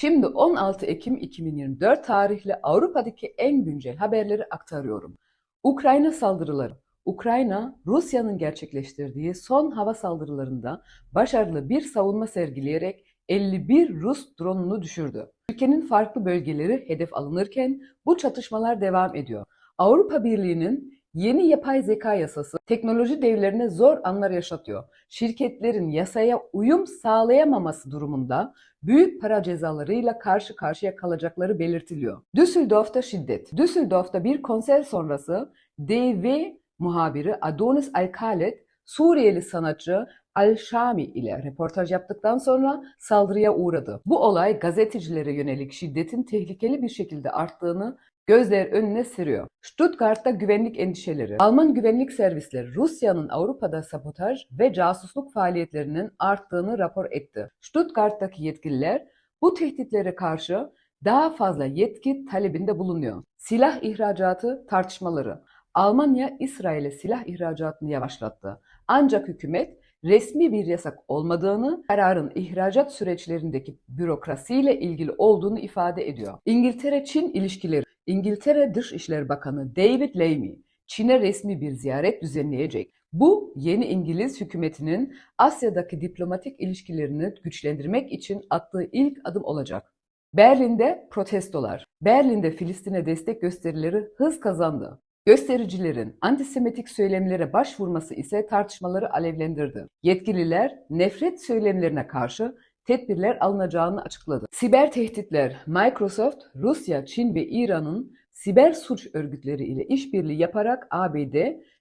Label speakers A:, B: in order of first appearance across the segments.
A: Şimdi 16 Ekim 2024 tarihli Avrupa'daki en güncel haberleri aktarıyorum. Ukrayna saldırıları. Ukrayna, Rusya'nın gerçekleştirdiği son hava saldırılarında başarılı bir savunma sergileyerek 51 Rus dronunu düşürdü. Ülkenin farklı bölgeleri hedef alınırken bu çatışmalar devam ediyor. Avrupa Birliği'nin yeni yapay zeka yasası teknoloji devlerine zor anlar yaşatıyor. Şirketlerin yasaya uyum sağlayamaması durumunda büyük para cezalarıyla karşı karşıya kalacakları belirtiliyor. Düsseldorf'ta şiddet. Düsseldorf'ta bir konser sonrası DV muhabiri Adonis Alkalet, Suriyeli sanatçı Al-Şami ile röportaj yaptıktan sonra saldırıya uğradı. Bu olay gazetecilere yönelik şiddetin tehlikeli bir şekilde arttığını gözler önüne seriyor. Stuttgart'ta güvenlik endişeleri. Alman güvenlik servisleri Rusya'nın Avrupa'da sabotaj ve casusluk faaliyetlerinin arttığını rapor etti. Stuttgart'taki yetkililer bu tehditlere karşı daha fazla yetki talebinde bulunuyor. Silah ihracatı tartışmaları. Almanya İsrail'e silah ihracatını yavaşlattı. Ancak hükümet resmi bir yasak olmadığını, kararın ihracat süreçlerindeki bürokrasiyle ilgili olduğunu ifade ediyor. İngiltere-Çin ilişkileri İngiltere Dışişleri Bakanı David Lammy, Çin'e resmi bir ziyaret düzenleyecek. Bu yeni İngiliz hükümetinin Asya'daki diplomatik ilişkilerini güçlendirmek için attığı ilk adım olacak. Berlin'de protestolar. Berlin'de Filistin'e destek gösterileri hız kazandı. Göstericilerin antisemitik söylemlere başvurması ise tartışmaları alevlendirdi. Yetkililer nefret söylemlerine karşı tedbirler alınacağını açıkladı. Siber tehditler Microsoft, Rusya, Çin ve İran'ın siber suç örgütleri ile işbirliği yaparak ABD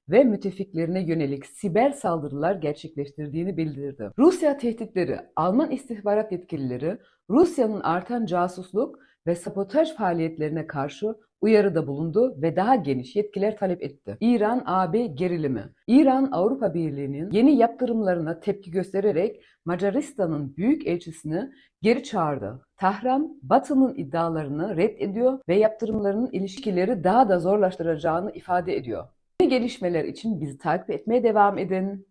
A: ve müttefiklerine yönelik siber saldırılar gerçekleştirdiğini bildirdi. Rusya tehditleri Alman istihbarat yetkilileri Rusya'nın artan casusluk ve sabotaj faaliyetlerine karşı uyarıda bulundu ve daha geniş yetkiler talep etti. İran-AB gerilimi. İran Avrupa Birliği'nin yeni yaptırımlarına tepki göstererek Macaristan'ın büyük elçisini geri çağırdı. Tahran, Batı'nın iddialarını reddediyor ve yaptırımlarının ilişkileri daha da zorlaştıracağını ifade ediyor. Yeni gelişmeler için bizi takip etmeye devam edin.